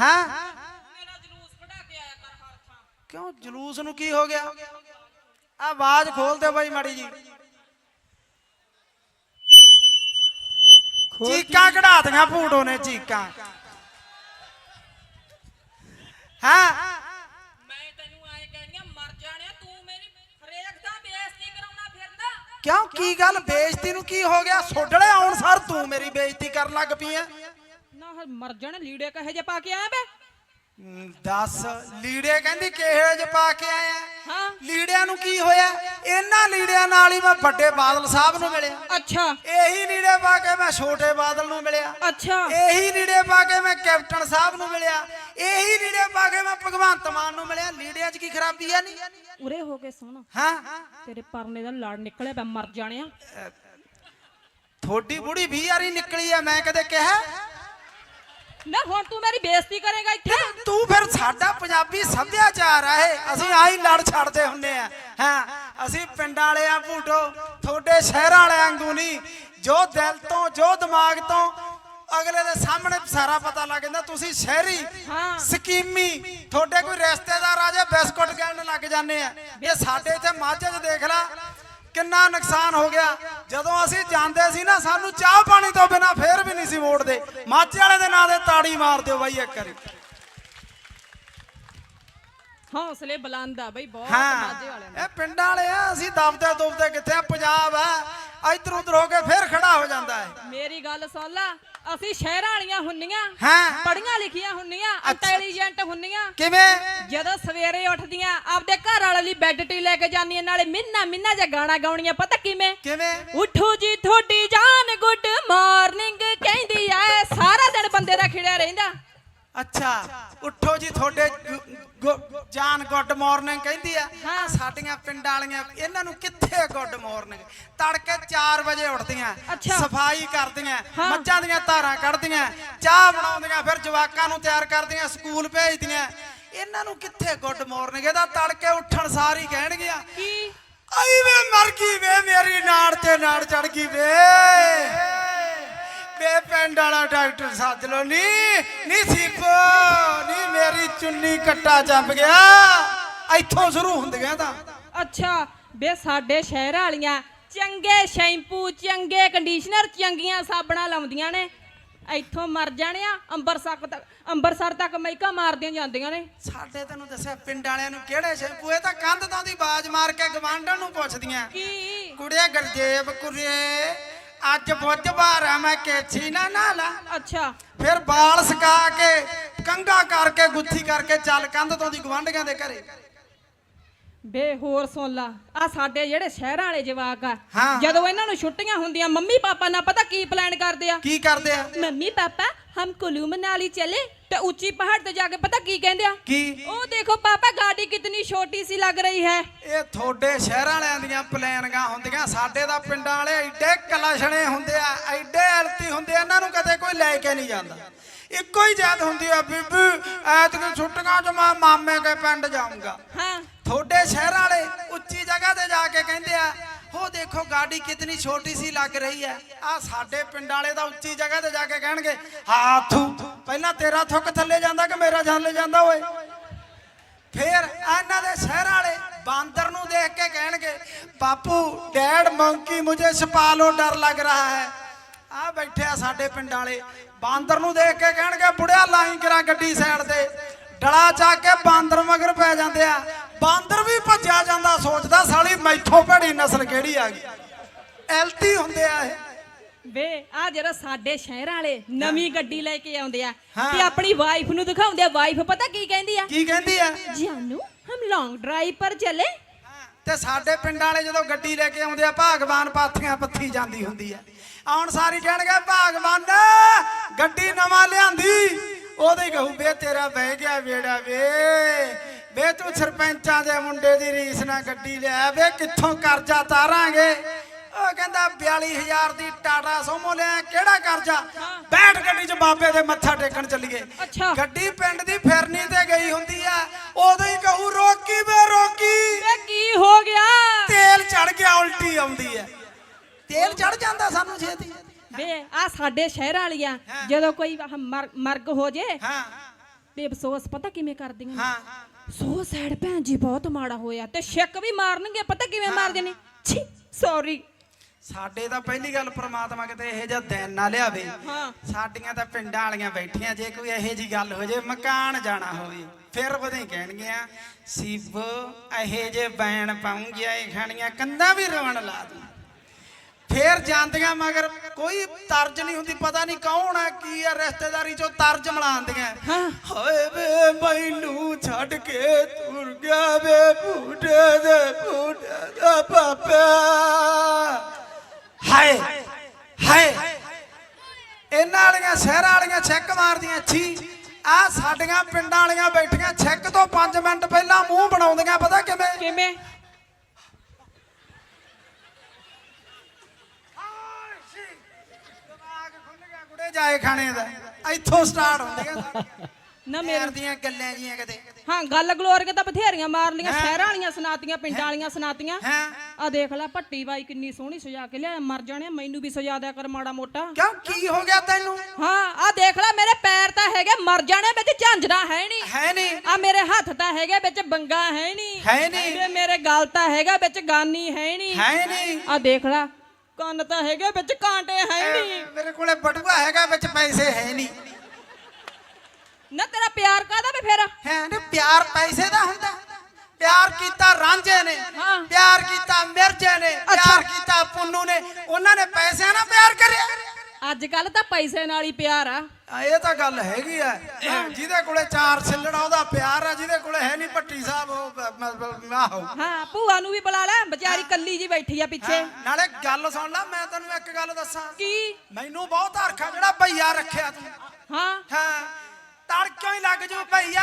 ਹਾਂ? ਮੇਰਾ ਜਲੂਸ ਕਢਾ ਕੇ ਆਇਆ ਕਰ ਹਰ ਥਾਂ। ਕਿਉਂ? ਜਲੂਸ ਨੂੰ ਕੀ ਹੋ ਗਿਆ? ਆ ਆਵਾਜ਼ ਖੋਲ ਦੇ ਬਾਈ ਮਾੜੀ ਜੀ। ਚੀਕਾਂ ਕਢਾਤੀਆਂ ਭੂਟੋ ਨੇ ਚੀਕਾਂ। ਹਾਂ? ਮੈਂ ਤੈਨੂੰ ਆਏ ਕਹਿਣੀਆਂ ਮਰ ਜਾਣਿਆ ਤੂੰ ਮੇਰੀ ਹਰੇਕ ਦਾ ਬੇਇੱਜ਼ਤੀ ਕਰਾਉਣਾ ਫਿਰਦਾ। ਕਿਉਂ? ਕੀ ਗੱਲ? ਬੇਇੱਜ਼ਤੀ ਨੂੰ ਕੀ ਹੋ ਗਿਆ? ਸੋਡਲੇ ਆਉਣ ਸਰ ਤੂੰ ਮੇਰੀ ਬੇਇੱਜ਼ਤੀ ਕਰਨ ਲੱਗ ਪਈ ਐ। ਨਾ ਹ- ਮਰ ਜਾਣੇ ਲੀੜੇ ਕਹੇ ਜੇ ਪਾ ਕੇ ਆਇਆ ਬੇ ਦੱਸ ਲੀੜੇ ਕਹਿੰਦੀ ਕਿਹੇ ਜ ਪਾ ਕੇ ਆਇਆ? ਹਾਂ। ਲੀੜਿਆਂ ਨੂੰ ਕੀ ਹੋਇਆ? ਇਹਨਾਂ ਲੀੜਿਆਂ ਨਾਲ ਹੀ ਮੈਂ ਵੱਡੇ ਬਾਦਲ ਸਾਹਿਬ ਨੂੰ ਮਿਲਿਆ। ਅੱਛਾ। ਇਹੀ ਲੀੜੇ ਪਾ ਕੇ ਮੈਂ ਛੋਟੇ ਬਾਦਲ ਨੂੰ ਮਿਲਿਆ। ਅੱਛਾ। ਇਹੀ ਲੀੜੇ ਪਾ ਕੇ ਮੈਂ ਕੈਪਟਨ ਸਾਹਿਬ ਨੂੰ ਮਿਲਿਆ। ਇਹੀ ਲੀੜੇ ਪਾ ਕੇ ਮੈਂ ਭਗਵੰਤ ਮਾਨ ਨੂੰ ਮਿਲਿਆ। ਲੀੜਿਆਂ 'ਚ ਕੀ ਖਰਾਬੀ ਆ ਨਹੀਂ ਉਰੇ ਹੋ ਕੇ ਸੁਣ। ਹਾਂ। ਤੇਰੇ ਪਰਨੇ ਦਾ ਲੜ ਨਿਕਲਿਆ ਪਿਆ ਮਰ ਜਾਣਿਆ। ਥੋੜੀ ਬੁੜੀ 20 ਵਾਰੀ ਨਿਕਲੀ ਆ ਮੈਂ ਕਦੇ ਕਿਹਾ? ਨਾ ਹੁਣ ਤੂੰ ਮੇਰੀ ਬੇਇੱਜ਼ਤੀ ਕਰੇਗਾ ਇੱਥੇ? ਤੂੰ ਫਿਰ ਸਾਡਾ ਪੰਜਾਬੀ ਸੱਭਿਆਚਾਰ ਆ ਇਹ ਅਸੀਂ ਆਹੀ ਲੜ ਛੱਡਦੇ ਹੁੰਨੇ ਆ। ਹਾਂ? ਅਸੀਂ ਪਿੰਡਾਂ ਵਾਲੇ ਆ ਭੂਟੋ ਤੁਹਾਡੇ ਸ਼ਹਿਰਾਂ ਵਾਲੇ ਵਾਂਗੂ ਨਹੀਂ। ਜੋ ਦਿਲ ਤੋਂ ਜੋ ਦਿਮਾਗ ਤੋਂ ਅਗਲੇ ਦੇ ਸਾਹਮਣੇ ਸਾਰਾ ਪਤਾ ਲੱਗ ਜਾਂਦਾ ਤੁਸੀਂ ਸ਼ਹਿਰੀ ਹਾਂ। ਸਕੀਮੀ ਤੁਹਾਡੇ ਕੋਈ ਰਿਸ਼ਤੇਦਾਰ ਆ ਜਾ ਬਿਸਕੁਟ ਗਿਣਨ ਲੱਗ ਜਾਂਦੇ ਆ। ਇਹ ਸਾਡੇ ਇੱਥੇ ਮਾਝੇ 'ਚ ਦੇਖ ਲੈ ਕਿੰਨਾ ਨੁਕਸਾਨ ਹੋ ਗਿਆ। ਜਦੋਂ ਅਸੀਂ ਜਾਂਦੇ ਸੀ ਨਾ ਸਾਨੂੰ ਚਾਹ ਪਾਣੀ ਤੋਂ ਬਿਨਾ ਫੇਰ ਵੀ ਨਹੀਂ ਸੀ ਮੋੜਦੇ। ਮਾਝੇ ਵਾਲੇ ਦੇ ਨਾਂ ਦੇ ਤਾੜੀ ਮਾਰ ਦਿਓ ਬਾਈ ਇੱਕ ਵਾਰੀ। ਹੌਸਲੇ ਬੁਲੰਦ ਆ ਬਈ ਬਹੁਤ ਮਾਝੇ ਵਾਲਿਆਂ ਦੇ। ਇਹ ਪਿੰਡਾਂ ਵਾਲੇ ਆ ਅਸੀਂ ਦਬਦੇ ਦੁਬਦੇ ਕਿੱਥੇ ਆ ਪੰਜਾਬ ਆ ਇੱਧਰ ਉੱਧਰ ਹੋ ਕੇ ਫੇਰ ਖੜਾ ਹੋ ਜਾਂਦਾ ਹੈ। ਮੇਰੀ ਗੱਲ ਸੁਣ ਲੈ ਅਸੀਂ ਸ਼ਹਿਰਾਂ ਵਾਲੀਆਂ ਹੁੰਨੀਆਂ ਹਾਂ। ਪੜੀਆਂ ਲਿਖੀਆਂ ਹੁੰਨੀਆਂ ਇੰਟੈਲੀਜੈਂਟ ਹੁੰਨੀਆਂ। ਕਿਵੇਂ? ਜਦੋਂ ਸਵੇਰੇ ਉੱਠਦੀਆਂ ਆਪਦੇ ਘਰ ਵਾਲੇ ਲਈ ਬੈੱਡ ਟੀ ਲੈ ਕੇ ਜਾਂਦੀਆਂ ਨਾਲੇ ਮਿੰਨਾ ਮਿੰਨਾ ਜਿਹਾ ਗਾਣਾ ਗਾਉਣੀਆਂ ਪਤਾ ਕਿਵੇਂ? ਕਿਵੇਂ? ਉਠੋ ਜੀ ਤੁਹਾਡੀ ਜਾਨ ਗੁੱਡ ਮਾਰਨਿੰਗ ਕਹਿੰਦੀ ਐ ਸਾਰਾ ਦਿਨ ਬੰਦੇ ਦਾ ਖਿੜਿਆ ਰਹਿੰਦਾ। ਅੱਛਾ ਉੱਠੋ ਜੀ ਤੁਹਾਡੇ ਜਾਨ ਗੁੱਡ ਮਾਰਨਿੰਗ ਕਹਿੰਦੀ ਆ। ਸਾਡੀਆਂ ਪਿੰਡਾਂ ਵਾਲੀਆਂ ਇਹਨਾਂ ਨੂੰ ਕਿੱਥੇ ਗੁੱਡ ਮਾਰਨਿੰਗ? ਤੜਕੇ 4 ਵਜੇ ਉੱਠਦੀਆਂ। ਸਫ਼ਾਈ ਕਰਦੀਆਂ। ਮੱਝਾਂ ਦੀਆਂ ਧਾਰਾਂ ਕੱਢਦੀਆਂ ਚਾਹ ਬਣਾਉਂਦੀਆਂ ਫਿਰ ਜਵਾਕਾਂ ਨੂੰ ਤਿਆਰ ਕਰਦੀਆਂ ਸਕੂਲ ਭੇਜਦੀਆਂ। ਇਹਨਾਂ ਨੂੰ ਕਿੱਥੇ ਗੁੱਡ ਮਾਰਨਿੰਗ? ਇਹਦਾ ਤੜਕੇ ਉੱਠਣ ਸਾਰ ਹੀ ਕਹਿਣਗੀਆਂ। ਕੀ? ਆਈ ਵੇ ਮਰ ਗਈ ਵੇ ਮੇਰੀ ਨਾੜ ਤੇ ਨਾੜ ਚੜ ਗਈ ਵੇ। ਵੇ ਪਿੰਡ ਵਾਲਾ ਡਾਕਟਰ ਸੱਦ ਲੋ ਨੀ ਨੀ ਸੀਪੋ ਨੀ ਮੇਰੀ ਚੁੰਨੀ ਕੱਟਾ ਜੰਮ ਗਿਆ। ਇੱਥੋਂ ਸ਼ੁਰੂ ਹੁੰਦੀਆਂ ਤਾਂ। ਅੱਛਾ ਬੇ ਸਾਡੇ ਸ਼ਹਿਰ ਵਾਲੀਆਂ ਚੰਗੇ ਸ਼ੈਂਪੂ ਚੰਗੇ ਕੰਡੀਸ਼ਨਰ ਚੰਗੀਆਂ ਸਾਬਣਾਂ ਲਾਉਂਦੀਆਂ ਨੇ। ਇੱਥੋਂ ਮਰ ਜਾਣਿਆ ਅੰਬਰਸਰ ਤੱਕ ਅੰਬਰਸਰ ਤੱਕ ਮਹਿਕਾ ਮਾਰਦੀਆਂ ਜਾਂਦੀਆਂ ਨੇ। ਸਾਡੇ ਤੈਨੂੰ ਦੱਸਿਆ ਪਿੰਡ ਵਾਲਿਆਂ ਨੂੰ ਕਿਹੜੇ ਸ਼ੈਂਪੂ? ਇਹ ਤਾਂ ਕੰਧ ਤੋਂ ਦੀ ਬਾਜ ਮਾਰ ਕੇ ਗਵਾਂਢਣ ਨੂੰ ਪੁੱਛਦੀਆਂ। ਕੀ? ਕੁੜੀਏ ਗਰਜੇਬ ਕੁੜੀਏ ਅੱਜ ਬੁੱਧਵਾਰ ਆ ਮੈਂ ਕੇਛੀ ਨਾ ਨਾਲਾ। ਅੱਛਾ। ਫਿਰ ਬਾਲ ਸਕਾ ਕੇ ਕੰਗਾ ਕਰਕੇ ਗੁੱਥੀ ਕਰਕੇ ਚੱਲ ਕੰਧ ਤੋਂ ਦੀ ਗਵੰਡਗਾਂ ਦੇ ਘਰੇ। ਬੇ ਹੋਰ ਸੋਲਾ ਲਾ ਆ ਸਾਡੇ ਜਿਹੜੇ ਸ਼ਹਿਰਾਂ ਵਾਲੇ ਜਵਾਕ ਆ ਜਦੋਂ ਇਹਨਾਂ ਨੂੰ ਛੁੱਟੀਆਂ ਹੁੰਦੀਆਂ ਮੰਮੀ ਪਾਪਾ ਨਾਲ ਪਤਾ ਕੀ ਪਲਾਨ ਕਰਦੇ ਆ? ਕੀ ਕਰਦੇ ਆ? ਮੰਮੀ ਪਾਪਾ ਹਮ ਕੁਲੂ ਮਨਾਲੀ ਚਲੇ ਤੇ ਉੱਚੀ ਪਹਾੜ ਤੇ ਜਾ ਕੇ ਪਤਾ ਕੀ ਕਹਿੰਦੇ ਆ? ਕੀ? ਉਹ ਦੇਖੋ ਪਾਪਾ ਗਾੜੀ ਕਿਤਨੀ ਛੋਟੀ ਸੀ ਲੱਗ ਰਹੀ ਹੈ। ਇਹ ਤੁਹਾਡੇ ਸ਼ਹਿਰਾਂ ਵਾਲਿਆਂ ਦੀਆਂ ਪਲੈਨਿੰਗਾਂ ਹੁੰਦੀਆਂ ਸਾਡੇ ਦਾ ਪਿੰਡਾਂ ਵਾਲੇ ਐਡੇ ਕਲਸ਼ਣੇ ਹੁੰਦੇ ਆ ਐਡੇ ਅਲਤੀ ਹੁੰਦੇ ਇਹਨਾਂ ਨੂੰ ਕਦੇ ਕੋਈ ਲੈ ਕੇ ਨਹੀਂ ਜਾਂਦਾ। ਇੱਕੋ ਹੀ ਯਾਦ ਹੁੰਦੀ ਆ ਬੀਬੀ ਐਤ ਦੀ ਛੁੱਟੀਆਂ 'ਚ ਮੈਂ ਮਾਮੇ ਕੇ ਪਿੰਡ ਜਾਊਂਗਾ। ਹਾਂ। ਤੁਹਾਡੇ ਸ਼ਹਿਰਾਂ ਵਾਲੇ ਉੱਚੀ ਜਗ੍ਹਾ ਤੇ ਜਾ ਕੇ ਕਹਿੰਦੇ ਆ ਉਹ ਦੇਖੋ ਗਾਡੀ ਕਿਤਨੀ ਛੋਟੀ ਸੀ ਲੱਗ ਰਹੀ ਹੈ। ਆ ਸਾਡੇ ਪਿੰਡ ਵਾਲੇ ਦਾ ਉੱਚੀ ਜਗ੍ਹਾ ਤੇ ਜਾ ਕੇ ਕਹਿਣਗੇ ਹਾਥੂ ਪਹਿਲਾਂ ਤੇਰਾ ਥੁੱਕ ਥੱਲੇ ਜਾਂਦਾ ਕਿ ਮੇਰਾ ਥੱਲੇ ਜਾਂਦਾ ਓਏ? ਫਿਰ ਇਹਨਾਂ ਦੇ ਸ਼ਹਿਰ ਵਾਲੇ ਬਾਂਦਰ ਨੂੰ ਦੇਖ ਕੇ ਕਹਿਣਗੇ, ਬਾਪੂ, ਡੈਡ ਮੰਕੀ ਮੁਝੇ ਛਪਾ ਲੋ ਡਰ ਲੱਗ ਰਹਾ ਹੈ। ਆ ਬੈਠਿਆ ਸਾਡੇ ਪਿੰਡ ਵਾਲੇ। ਬਾਂਦਰ ਨੂੰ ਦੇਖ ਕੇ ਕਹਿਣਗੇ, ਬੁੜਿਆ ਲਾਈ ਕਰਾ ਗੱਡੀ ਸਾਈਡ ਤੇ। ਡਲਾ ਚਾ ਕੇ ਬਾਂਦਰ ਮਗਰ ਪੈ ਜਾਂਦੇ ਆ। ਬਾਂਦਰ ਵੀ ਭੱਜਿਆ ਜਾਂਦਾ, ਸੋਚਦਾ ਸਾਲੀ ਮੈਥੋਂ ਭੜੀ ਨਸਲ ਕਿਹੜੀ ਆ ਗਈ? ਐਲਟੀ ਹੁੰਦੇ ਆ ਇਹ। ਵੇ ਆ ਜਿਹੜਾ ਸਾਡੇ ਸ਼ਹਿਰਾਂ ਵਾਲੇ ਨਵੀਂ ਗੱਡੀ ਲੈ ਕੇ ਆਉਂਦੇ ਆ ਹਾਂ। ਤੇ ਆਪਣੀ ਵਾਈਫ ਨੂੰ ਦਿਖਾਉਂਦੇ ਆ ਵਾਈਫ ਪਤਾ ਕੀ ਕਹਿੰਦੀ ਆ? ਕੀ ਕਹਿੰਦੀ ਆ? ਜਾਨੂ ਹਮ ਲੌਂਗ ਡਰਾਈਵ ਪਰ ਚਲੇ। ਤੇ ਸਾਡੇ ਪਿੰਡ ਵਾਲੇ ਜਦੋਂ ਗੱਡੀ ਲੈ ਕੇ ਆਉਂਦੇ ਆ ਭਾਗਵਾਨ ਪਾਥੀਆਂ ਪੱਥੀ ਜਾਂਦੀ ਹੁੰਦੀ ਆ। ਆਉਣ ਸਾਰੀ ਕਹਿਣਗੇ ਭਾਗਵਾਨ ਗੱਡੀ ਨਵਾਂ ਲਿਆਂਦੀ। ਉਹਦੇ ਕਹੂ ਵੇ ਤੇਰਾ ਬਹਿ ਗਿਆ ਵੇੜਾ ਵੇ। ਵੇ ਤੂੰ ਸਰਪੰਚਾਂ ਦੇ ਮੁੰਡੇ ਦੀ ਰੀਸ ਨਾਲ ਗੱਡੀ ਲਿਆ ਵੇ ਕਿੱਥੋਂ ਕਰਜ਼ਾ ਤਾਰਾਂਗੇ? ਉਹ ਕਹਿੰਦਾ 42000 ਦੀ ਟਾਟਾ ਸੋਮੋ ਲਿਆ ਕਿਹੜਾ ਕਰਜ਼ਾ? ਬੈਠ ਗੱਡੀ 'ਚ ਬਾਬੇ ਦੇ ਮੱਥਾ ਟੇਕਣ ਚੱਲੀਏ। ਅੱਛਾ। ਗੱਡੀ ਪਿੰਡ ਦੀ ਫਿਰਨੀ ਤੇ ਗਈ ਹੁੰਦੀ ਆ ਉਦੋਂ ਹੀ ਕਹੂ ਰੋਕੀ ਵੇ ਰੋਕੀ। ਵੇ ਕੀ ਹੋ ਗਿਆ? ਤੇਲ ਚੜ ਗਿਆ ਉਲਟੀ ਆਉਂਦੀ ਹੈ ਤੇਲ ਚੜ ਜਾਂਦਾ ਸਾਨੂੰ ਛੇਤੀ। ਵੇ ਆ ਸਾਡੇ ਸ਼ਹਿਰਾਂ ਵਾਲੀਆਂ ਜਦੋਂ ਕੋਈ ਮਰਗ ਹੋ ਜੇ ਹਾਂ। ਤੇ ਅਫਸੋਸ ਪਤਾ ਕਿਵੇਂ ਕਰਦੀਆਂ ਹਾਂ। ਸੁਸਾਈਡ ਭੈਣ ਜੀ ਬਹੁਤ ਮਾੜਾ ਹੋਇਆ ਤੇ ਸ਼ੱਕ ਵੀ ਮਾਰਨਗੇ ਪਤਾ ਕਿਵੇਂ ਮਾਰਦੇ ਨੇ? ਛੀ ਸੌਰੀ ਸਾਡੇ ਤਾਂ ਪਹਿਲੀ ਗੱਲ ਪ੍ਰਮਾਤਮਾ ਕਿਤੇ ਇਹੋ ਜਿਹਾ ਦਿਨ ਨਾ ਲਿਆਵੇ। ਸਾਡੀਆਂ ਤਾਂ ਪਿੰਡਾਂ ਵਾਲੀਆਂ ਬੈਠੀਆਂ ਜੇ ਕੋਈ ਇਹੋ ਜੀ ਗੱਲ ਹੋ ਜੇ ਮਕਾਨ ਜਾਣਾ ਹੋਵੇ ਫਿਰ ਵਧੇ ਕਹਿਣਗੇ ਆ ਸੀਬੋ ਇਹੋ ਜੇ ਬੈਣ ਪਾਉਂਗੀਆਂ ਇਹ ਖਾਣੀਆਂ ਕੰਧਾਂ ਵੀ ਰਵਣ ਲਾ ਦੂੰ। ਫੇਰ ਜਾਂਦੀਆਂ ਮਗਰ ਕੋਈ ਤਰਜ ਨਹੀਂ ਹੁੰਦੀ ਪਤਾ ਨਹੀਂ ਕੌਣ ਆ ਕੀ ਆ ਰਿਸ਼ਤੇਦਾਰੀ ਚੋਂ ਤਰਜ ਮਲਾਉਂਦੀਆਂ। ਹਾਏ ਵੇ ਮੈਨੂੰ ਛੱਡ ਕੇ ਤੁਰ ਗਿਆ ਵੇ ਬੂਟੇ ਦੇ ਬੂਟੇ ਦਾ ਪਾਪਾ। ਹਾਏ ਹਾਏ। ਇਹਨਾਂ ਵਾਲੀਆਂ ਸ਼ਹਿਰਾਂ ਵਾਲੀਆਂ ਛੱਕ ਮਾਰਦੀਆਂ ਛੀ। ਆ ਸਾਡੀਆਂ ਪਿੰਡਾਂ ਵਾਲੀਆਂ ਬੈਠੀਆਂ ਛੱਕ ਤੋਂ 5 ਮਿੰਟ ਪਹਿਲਾਂ ਮੂੰਹ ਬਣਾਉਂਦੀਆਂ ਪਤਾ ਕਿਵੇਂ? ਕਿਵੇਂ? ਜਾਏ ਖਾਣੇ ਦਾ। ਇੱਥੋਂ ਸਟਾਰਟ ਹੁੰਦੀਆਂ ਨਾ ਮੇਰ ਮੇਰੇ ਦੀਆਂ ਗੱਲਾਂ ਜੀਆਂ ਕਿਤੇ। ਹਾਂ ਗੱਲ ਗਲੋਰ ਕੇ ਤਾਂ ਬਥੇਰੀਆਂ ਮਾਰ ਲੀਆਂ ਸ਼ਹਿਰਾਂ ਵਾਲੀਆਂ ਸੁਣਾਤੀਆਂ ਪਿੰਡਾਂ ਵਾਲੀਆਂ ਸੁਣਾਤੀਆਂ ਹੈਂ? ਆ ਦੇਖ ਲੈ ਭੱਟੀ ਬਾਈ ਕਿੰਨੀ ਸੋਹਣੀ ਸਜਾ ਕੇ ਲਿਆ ਮਰ ਜਾਣੇ ਮੈਨੂੰ ਵੀ ਸਜਾ ਦਿਆ ਕਰ ਮਾੜਾ ਮੋਟਾ। ਕਿਉਂ? ਕੀ ਹੋ ਗਿਆ ਤੈਨੂੰ? ਹਾਂ ਆ ਦੇਖ ਲੈ ਮੇਰੇ ਪੈਰ ਤਾਂ ਹੈਗੇ ਮਰ ਜਾਣੇ ਵਿੱਚ ਝਾਂਜਰਾ ਹੈ ਨਹੀਂ ਹੈ ਨਹੀਂ ਆ ਮੇਰੇ ਹੱਥ ਤਾਂ ਹੈਗੇ ਵਿੱਚ ਬੰਗਾ ਹੈ ਨਹੀਂ ਹੈ ਨਹੀਂ ਤੇ ਮੇਰੇ ਗਲ ਤਾਂ ਹੈਗਾ ਵਿੱਚ ਗਾਨੀ ਹੈ ਨਹੀਂ ਹੈ ਨਹੀਂ ਆ ਦੇਖ ਲੈ ਕੰਨ ਤਾਂ ਹੈਗੇ ਵਿੱਚ ਕਾਂਟੇ ਹੈ ਨਹੀਂ ਮੇਰੇ ਕੋਲੇ ਬਟੂਆ ਹੈਗਾ ਵਿੱਚ ਪੈਸੇ ਹੈ ਨਹੀਂ ਨਾ ਤੇਰਾ ਪਿਆਰ ਕਾਦਾ ਵੀ ਫੇਰ? ਹੈ ਨੇ ਪਿਆਰ ਪੈਸੇ ਦਾ ਹੁੰਦਾ। ਪਿਆਰ ਕੀਤਾ ਰਾਂਝੇ ਨੇ। ਪਿਆਰ ਕੀਤਾ ਮਿਰਜੇ ਨੇ ਪਿਆਰ ਕੀਤਾ ਪੁੰਨੂ ਨੇ ਉਹਨਾਂ ਨੇ ਪੈਸਿਆਂ ਨਾਲ ਪਿਆਰ ਕਰਿਆ। ਅੱਜ ਕੱਲ ਤਾਂ ਪੈਸੇ ਨਾਲ ਹੀ ਪਿਆਰ ਆ। ਇਹ ਤਾਂ ਗੱਲ ਹੈਗੀ ਆ। ਜਿਹਦੇ ਕੋਲੇ ਚਾਰ ਛਿੱਲੜਾ ਉਹਦਾ ਪਿਆਰ ਆ ਜਿਹਦੇ ਕੋਲੇ ਹੈ ਨਹੀਂ ਭੱਟੀ ਸਾਹਿਬ ਉਹ ਆਹੋ ਹਾਂ। ਭੂਆ ਨੂੰ ਵੀ ਬੁਲਾ ਲੈ ਵਿਚਾਰੀ ਕੱਲੀ ਜੀ ਬੈਠੀ ਆ ਪਿੱਛੇ। ਨਾਲੇ ਗੱਲ ਸੁਣ ਲੈ ਮੈਂ ਤੈਨੂੰ ਇੱਕ ਗੱਲ ਦੱਸਾਂ। ਕੀ? ਮੈਨੂੰ ਬਹੁਤ ਹਰਖਾ ਜਿਹੜਾ ਭਈਆ ਰੱਖਿਆ ਤੂੰ। ਹਾਂ। ਹਾਂ। ਤੜਕਿਓ ਹੀ ਲੱਗ ਜੂ ਭਈਆ।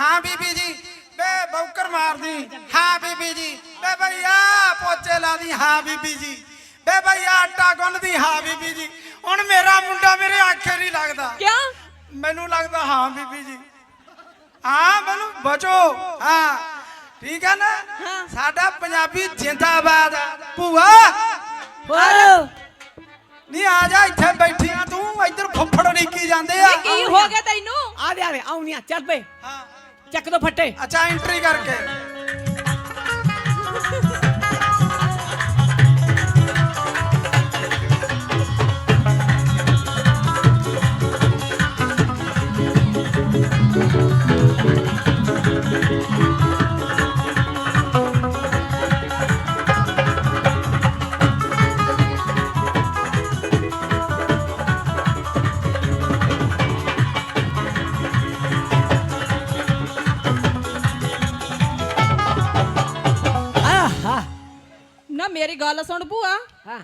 ਹਾਂ ਬੀਬੀ ਜੀ ਬੇ ਬੌਕਰ ਮਾਰਦੀ। ਹਾਂ ਬੀਬੀ ਜੀ ਬੇ ਭਈਆ ਪੋਚੇ ਲਾਦੀ। ਹਾਂ ਬੀਬੀ ਜੀ ਬੇ ਭਈਆ ਆਟਾ ਗੁੰਨਦੀ। ਹਾਂ ਬੀਬੀ ਜੀ ਹੁਣ ਮੇਰਾ ਮੁੰਡਾ ਮੇਰੇ ਆਖੇ ਨਹੀਂ ਲੱਗਦਾ। ਕਿਉਂ? ਮੈਨੂੰ ਲੱਗਦਾ ਹਾਂ ਬੀਬੀ ਜੀ। ਹਾਂ ਮੈਨੂੰ ਬਚੋ। ਹਾਂ ਠੀਕ ਹੈ ਨਾ। ਸਾਡਾ ਪੰਜਾਬੀ ਜਿੰਦਾਬਾਦ। ਭੂਆ। ਨਹੀਂ ਆ ਜਾ ਇੱਥੇ ਬੈਠੀ। ਇੱਧਰ ਫੁੱਫੜ ਨੀਕੀ ਜਾਂਦੇ ਆ। ਕੀ ਹੋ ਗਿਆ ਤੈਨੂੰ? ਆ ਦੇ ਆ ਦੇ ਆਉਣੀਆਂ ਚੱਲ ਪਏ। ਹਾਂ ਚੱਕ ਦੋ ਫੱਟੇ। ਅੱਛਾ ਐਂਟਰੀ ਕਰਕੇ। ਨਾ ਮੇਰੀ ਗੱਲ ਸੁਣ ਭੂਆ। ਹਾਂ।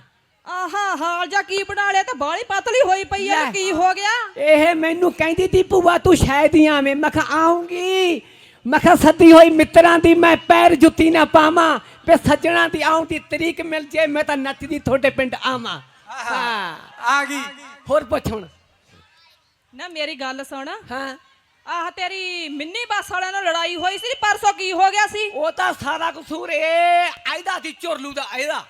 ਆਹਾ ਹਾਲ ਜਾਂ ਕੀ ਬਣਾ ਲਿਆ ਤੇ ਬਾਲੀ ਪਤਲੀ ਹੋਈ ਪਈ ਲੈ। ਕੀ ਹੋ ਗਿਆ? ਇਹ ਮੈਨੂੰ ਕਹਿੰਦੀ ਤੀ ਭੂਆ ਤੂੰ ਸ਼ਾਇਦ ਹੀ ਆਵੇਂ। ਮੈਂ ਕਿਹਾ ਆਉਂਗੀ। ਮੈਂ ਕਿਹਾ ਸੱਦੀ ਹੋਈ ਮਿੱਤਰਾਂ ਦੀ ਮੈਂ ਪੈਰ ਜੁੱਤੀ ਨਾ ਪਾਵਾਂ ਤੇ ਸੱਜਣਾ ਦੀ ਆਉਂ ਦੀ ਤਰੀਕ ਮਿਲ ਜੇ ਮੈਂ ਤਾਂ ਨੱਚਦੀ ਤੁਹਾਡੇ ਪਿੰਡ ਆਵਾਂ। ਹਾਂ। ਆ ਗਈ। ਹੋਰ ਪੁੱਛ ਹੁਣ। ਨਾ ਮੇਰੀ ਗੱਲ ਸੁਣ। ਹਾਂ। ਆਹ ਤੇਰੀ ਮਿੰਨੀ ਬੱਸ ਵਾਲਿਆਂ ਨਾਲ ਲੜਾਈ ਹੋਈ ਸੀ ਪਰਸੋਂ ਕੀ ਹੋ ਗਿਆ ਸੀ? ਉਹ ਤਾਂ ਸਾਰਾ ਕਸੂਰ ਇਹ ਆਇਦਾ ਦੀ ਚੁਰਲੂ ਦਾ ਆਇਦਾ।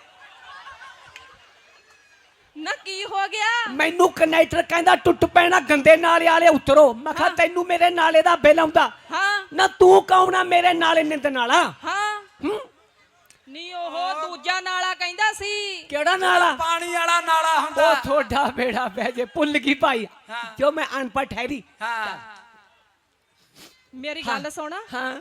ਨਾ ਕੀ ਹੋ ਗਿਆ? ਮੈਨੂੰ ਕਨੈਕਟਰ ਕਹਿੰਦਾ ਟੁੱਟ ਪੈਣਾ ਗੰਦੇ ਨਾਲੇ ਵਾਲੇ ਉਤਰੋ। ਮੈਂ ਕਿਹਾ। ਤੈਨੂੰ ਮੇਰੇ ਨਾਲੇ ਦਾ ਬਿੱਲ ਆਉਂਦਾ? ਹਾਂ। ਨਾ ਤੂੰ ਕੌਣ ਮੇਰੇ ਨਾਲੇ ਨਿੰਦ ਨਾਲਾ ਹਾਂ। ਹੂੰ? ਨਹੀਂ ਉਹ ਦੂਜਾ ਨਾਲਾ ਕਹਿੰਦਾ ਸੀ। ਕਿਹੜਾ ਨਾਲਾ? ਪਾਣੀ ਵਾਲਾ ਨਾਲਾ ਹੁੰਦਾ। ਉਹ ਥੋੜਾ ਬੇੜਾ ਬਹਿ ਜੇ ਭੁੱਲ ਗਈ ਭਾਈ। ਜੋ ਮੈਂ ਅਨਪੜ੍ਹ ਠਹਿਰੀ। ਹਾਂ। ਮੇਰੀ ਗੱਲ ਸੁਣ। ਹਾਂ।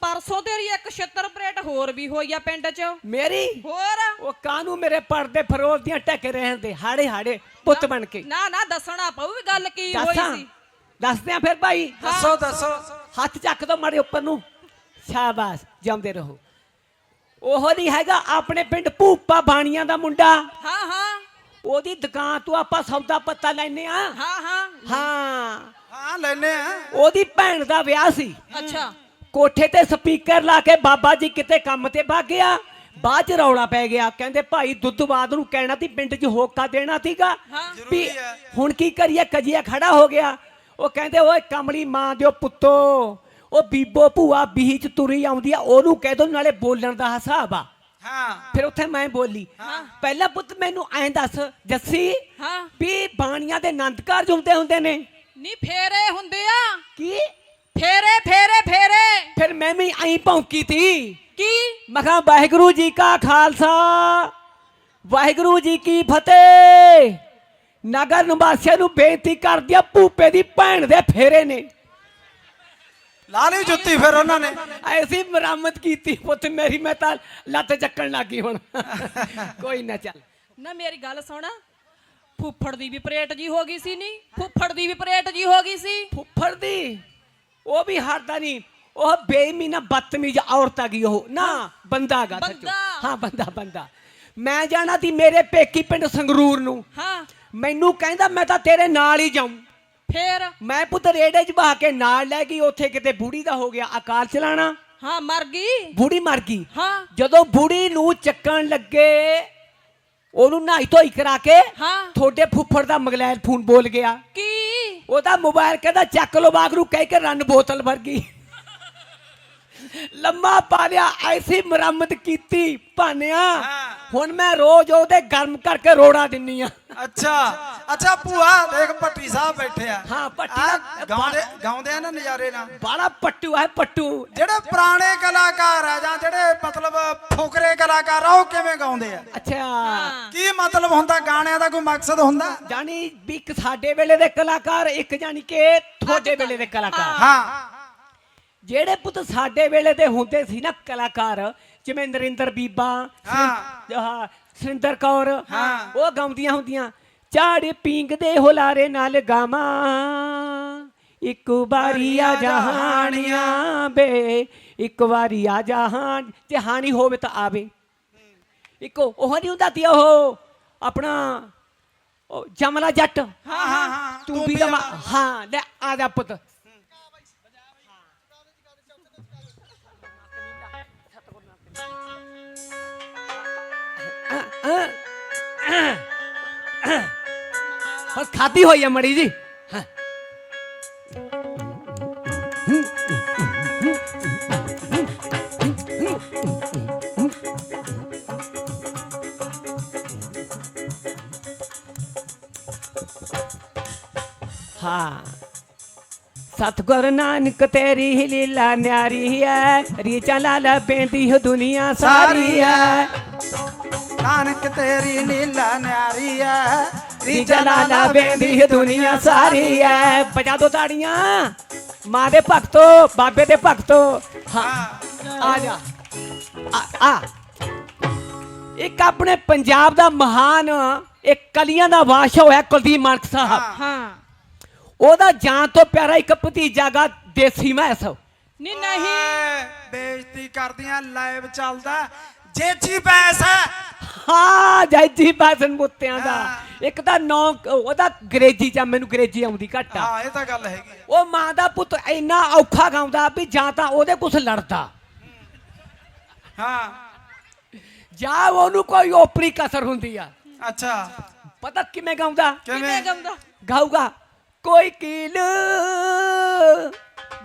ਪਰਸੋਂ ਤੇਰੀ ਇੱਕ ਛਿੱਤਰ ਪਰੇਡ ਹੋਰ ਵੀ ਹੋਈ ਆ ਪਿੰਡ 'ਚ। ਮੇਰੀ? ਹੋਰ? ਉਹ ਕਾਨੂੰ ਮੇਰੇ ਪਰਦੇ ਫਰੋਲ ਦੀਆਂ ਟੱਕ ਰਹਿਣ ਦੇ? ਹਾੜੇ ਹਾੜੇ ਪੁੱਤ ਬਣ ਕੇ। ਨਾ ਨਾ ਦੱਸਣਾ ਪਊ ਵੀ ਗੱਲ ਕੀ ਹੋਈ ਦੱਸਾਂ? ਸੀ। ਦੱਸਦੇ ਆ ਫਿਰ ਭਾਈ। ਦੱਸੋ ਦੱਸੋ। ਹੱਥ ਚੱਕ ਦੋ ਮਾੜੇ ਉੱਪਰ ਨੂੰ। ਸ਼ਾਬਾਸ਼ ਜਾਂਦੇ ਰਹੋ। ਉਹ ਨਹੀਂ ਹੈਗਾ ਆਪਣੇ ਪਿੰਡ ਭੂਪਾ ਬਾਣੀਆਂ ਦਾ ਮੁੰਡਾ। ਹਾਂ ਹਾਂ। ਉਹਦੀ ਦੁਕਾਨ ਤੋਂ ਆਪਾਂ ਸੌਦਾ ਪੱਤਾ ਲੈਨੇ ਆ। ਹਾਂ ਹਾਂ। ਹਾਂ। ਹਾਂ ਲੈਨੇ ਆ। ਉਹਦੀ ਭੈਣ ਦਾ ਵਿਆਹ ਸੀ। ਅੱਛਾ। ਕੋਠੇ ਤੇ ਸਪੀਕਰ ਲਾ ਕੇ ਬਾਬਾ ਜੀ ਕਿਤੇ ਕੰਮ ਤੇ ਭੱਗ ਗਿਆ। ਬਾਅਦ ਚ ਰੌਲਾ ਪੈ ਗਿਆ। ਕਹਿੰਦੇ ਭਾਈ ਦੁੱਧਵਾਦ ਨੂੰ ਕਹਿਣਾ ਤੀ ਪਿੰਡ 'ਚ ਹੋਕਾ ਦੇਣਾ ਸੀਗਾ। ਵੀ। ਹੁਣ ਕੀ ਕਰੀਏ ਕਜੀਆ ਖੜਾ ਹੋ ਗਿਆ। ਉਹ ਕਹਿੰਦੇ ਓਏ ਕਮਲੀ ਮਾਂ ਦਿਓ ਪੁੱਤੋ। ਉਹ ਬੀਬੋ ਭੂਆ ਬੀਹ ਚ ਤੁਰੀ ਆਉਂਦੀ ਆ। ਉਹਨੂੰ ਕਹਿ ਦੋ ਨਾਲੇ ਬੋਲਣ ਦਾ ਹਿਸਾਬ ਆ। ਹਾਂ। ਫਿਰ ਉੱਥੇ ਮੈਂ ਬੋਲੀ ਪਹਿਲਾਂ ਪੁੱਤ ਮੈਨੂੰ ਐਂ ਦੱਸ ਜੱਸੀ ਹਾਂ। ਵੀ ਬਾਣੀਆਂ ਦੇ ਆਨੰਦ ਕਾਰਜ ਹੁੰਦੇ ਹੁੰਦੇ ਨੇ। ਨੀ ਫੇਰੇ ਹੁੰਦੇ ਆ ਕੀ? ਫੇਰੇ ਫੇਰੇ ਫੇਰੇ। ਫਿਰ ਮੈਂ ਵੀ ਐਂ ਭੌਂਕੀ ਤੀ। ਕੀ? ਮੈਂ ਕਿਹਾ ਵਾਹਿਗੁਰੂ ਜੀ ਕਾ ਖਾਲਸਾ ਵਾਹਿਗੁਰੂ ਜੀ ਕੀ ਫਤਿਹ। ਨਗਰ ਨਿਵਾਸੀਆਂ ਨੂੰ ਬੇਨਤੀ ਕਰਦਿਆ ਭੂਪੇ ਦੀ ਭੈਣ ਦੇ ਫੇਰੇ ਨੇ। ਲਾ ਲਈ ਜੁੱਤੀ ਫਿਰ ਉਹਨਾਂ ਨੇ। ਐਸੀ ਮਰਾਮਤ ਕੀਤੀ ਪੁੱਤ ਮੇਰੀ ਮੈਂ ਤਾਂ ਲੱਤ ਚੱਕਣ ਲੱਗੀ ਹੁਣ। ਕੋਈ ਨਾ ਚੱਲ। ਨਾ ਮੇਰੀ ਗੱਲ ਸੁਣ। ਫੁੱਫੜ ਦੀ ਵੀ ਪਰੇਡ ਜੀ ਹੋ ਗਈ ਸੀ ਨੀ? ਫੁੱਫੜ ਦੀ ਵੀ ਪਰੇਡ ਜੀ ਹੋ ਗਈ ਸੀ? ਫੁੱਫੜ ਦੀ? ਉਹ ਵੀ ਹਰਦਾ ਨਹੀਂ ਉਹ ਬੇਈਮਾਨਾ ਬਦਤਮੀਜ਼ ਔਰਤ ਆ ਗਈ ਉਹ। ਨਾ ਬੰਦਾ ਗਾ ਸੱਚੋ। ਬੰਦਾ। ਹਾਂ ਬੰਦਾ ਬੰਦਾ। ਮੈਂ ਜਾਣਾ ਤੀ ਮੇਰੇ ਪੇਕੀ ਪਿੰਡ ਸੰਗਰੂਰ ਨੂੰ। ਹਾਂ। ਮੈਨੂੰ ਕਹਿੰਦਾ ਮੈਂ ਤਾਂ ਤੇਰੇ ਨਾਲ ਹੀ ਜਾਊਂ। ਫੇਰ? ਮੈਂ ਪੁੱਤ ਰੇੜੇ 'ਚ ਬਹਾ ਕੇ ਨਾਲ ਲੈ ਗਈ। ਉੱਥੇ ਕਿਤੇ ਬੁੜੀ ਦਾ ਹੋ ਗਿਆ ਅਕਾਲ ਚਲਾਣਾ। ਹਾਂ ਮਰ ਗਈ? ਬੁੜੀ ਮਰ ਗਈ। ਹਾਂ। ਜਦੋਂ ਬੁੜੀ ਨੂੰ ਚੱਕਣ ਲੱਗੇ ਉਹਨੂੰ ਨਹਾਈ ਧੋਈ ਕਰਾ ਕੇ ਹਾਂ। ਤੁਹਾਡੇ ਫੁੱਫੜ ਦਾ ਮਗਲੈਲ ਫੋਨ ਬੋਲ ਗਿਆ। ਕੀ? ਉਹਦਾ ਮੋਬਾਈਲ ਕਹਿੰਦਾ ਚੱਕ ਲੋ ਬਾਗ ਨੂੰ ਕਹਿ ਕੇ ਰਨ ਬੋਤਲ ਭਰ ਗਈ। ਲੰਮਾ ਪਾ ਲਿਆ ਐਸੀ ਮੁਰੰਮਤ ਕੀਤੀ ਭਾਨਿਆ ਹੁਣ ਮੈਂ ਰੋਜ਼ ਉਹਦੇ ਗਰਮ ਕਰਕੇ ਰੋੜਾ ਦਿੰਨੀ ਆ। ਅੱਛਾ ਅੱਛਾ ਭੂਆ ਦੇਖ ਪੱਟੀ ਸਾਹਿਬ ਬੈਠੇ ਆ। ਹਾਂ, ਦਾ- ਗਾਉਂਦੇ ਗਾਉਂਦੇ ਆ ਨਾ ਨਜ਼ਾਰੇ ਨਾਲ? ਬੜਾ ਪੱਟੂ ਹੈ ਪੱਟੂ। ਜਿਹੜੇ ਪੁਰਾਣੇ ਕਲਾਕਾਰ ਆ ਜਾਂ ਜਿਹੜੇ ਮਤਲਬ ਫੁਕਰੇ ਕਲਾਕਾਰ ਆ ਉਹ ਕਿਵੇਂ ਗਾਉਂਦੇ ਆ? ਅੱਛਾ। ਕੀ ਮਤਲਬ ਹੁੰਦਾ? ਗਾਣਿਆਂ ਦਾ ਕੋਈ ਮਕਸਦ ਹੁੰਦਾ? ਜਾਨੀ ਵੀ ਇੱਕ ਸਾਡੇ ਵੇਲੇ ਦੇ ਕਲਾਕਾਰ ਇੱਕ ਜਾਨੀ ਕਿ ਤੁਹਾਡੇ ਵੇਲੇ ਦੇ ਕਲਾਕਾਰ। ਹਾਂ। ਜਿਹੜੇ ਪੁੱਤ ਸਾਡੇ ਵੇਲੇ ਦੇ ਹੁੰਦੇ ਸੀ ਨਾ ਕਲਾਕਾਰ ਜਿਵੇਂ ਨਰਿੰਦਰ ਬੀਬਾ ਹਾਂ। ਸੁਰਿੰਦਰ ਕੌਰ ਹਾਂ। ਉਹ ਗਾਉਂਦੀਆਂ ਹੁੰਦੀਆਂ ਝਾੜ ਪੀਂਗਦੇ ਹੁਲਾਰੇ ਨਾਲ ਗਾਵਾਂ। ਇੱਕ ਵਾਰੀ ਆ ਜਹਾਨੀਆਂ ਬੇ ਇੱਕ ਵਾਰੀ ਆ ਜਹਾਨ ਤੇ ਹਾਨੀ ਹੋਵੇ ਤਾਂ ਆਵੇ। ਇੱਕ ਉਹ ਨਹੀਂ ਹੁੰਦਾ ਤੀ ਉਹ ਆਪਣਾ ਉਹ ਜਮਲਾ ਜੱਟ। ਹਾਂ ਹਾਂ ਹਾਂ ਤੂੰ ਵੀ ਹਾਂ ਲੈ ਆ ਜਾ ਪੁੱਤ। ਹੁਣ ਖਾਦੀ ਹੋਈ ਹੈ ਮੜੀ ਜੀ ਹਾਂ। ਹਾਂ ਸਤਗੁਰ ਨਾਨਕ ਤੇਰੀ ਹੀ ਲੀਲਾ ਨਿਆਰੀ ਹੈ ਰੀਚਾ ਲਾਲਾ ਬੇਂਦੀ ਹੋ ਦੁਨੀਆ ਸਾਰੀ ਹੈ ਨਾਨਕ ਤੇਰੀ ਲੀਲਾ ਨਿਆਰੀ ਐ ਰੀਚਾ ਲਾਲਾ ਬੇਂਦੀ ਹੋ ਦੁਨੀਆ ਸਾਰੀ ਹੈ ਬਜਾ ਦੋ ਤਾੜੀਆਂ। ਮਾਂ ਦੇ ਭਗਤੋ ਬਾਬੇ ਦੇ ਭਗਤੋ। ਹਾਂ ਆ ਜਾ। ਆ ਆ। ਇੱਕ ਆਪਣੇ ਪੰਜਾਬ ਦਾ ਮਹਾਨ ਇੱਕ ਕਲੀਆਂ ਦਾ ਵਾਸ਼ਾ ਹੋਇਆ ਕੁਲਦੀਪ ਮਾਨਕ ਸਾਹਿਬ। ਹਾਂ। ਉਹਦਾ ਜਾਨ ਤੋਂ ਪਿਆਰਾ ਇੱਕ ਭਤੀਜਾ ਗਾ ਦੇਸੀ ਮੈਸ। ਨੀ ਨਹੀਂ। ਏ, ਬੇਇੱਜ਼ਤੀ ਕਰਦੀਆਂ ਲਾਈਵ ਚੱਲਦਾ। ਜੇਜੀ ਪੈਸ ਹੈ। ਜੈਜੀ ਬਾਸਨ ਮੁੱਤਿਆਂ ਦਾ। ਇੱਕ ਤਾਂ ਨੌ ਉਹਦਾ ਅੰਗਰੇਜ਼ੀ ਚ ਆ, ਮੈਨੂੰ ਅੰਗਰੇਜ਼ੀ ਆਉਂਦੀ ਘੱਟ ਆ। ਹਾਂ ਇਹ ਤਾਂ ਗੱਲ ਹੈਗੀ ਆ। ਉਹ ਮਾਂ ਦਾ ਪੁੱਤ ਇੰਨਾ ਔਖਾ ਗਾਉਂਦਾ ਵੀ ਜਾਂ ਤਾਂ ਉਹਦੇ ਕੁਛ ਲੜਦਾ। ਹਾਂ। ਜਾਂ ਉਹਨੂੰ ਕੋਈ ਓਪਰੀ ਕਸਰ ਹੁੰਦੀ ਆ। ਅੱਛਾ। ਪਤਾ ਕਿਵੇਂ ਗਾਉਂਦਾ? ਕਿਵੇਂ ਗਾਉਂਦਾ? ਗਾਊਗਾ ਕੋਈ ਕੀਲ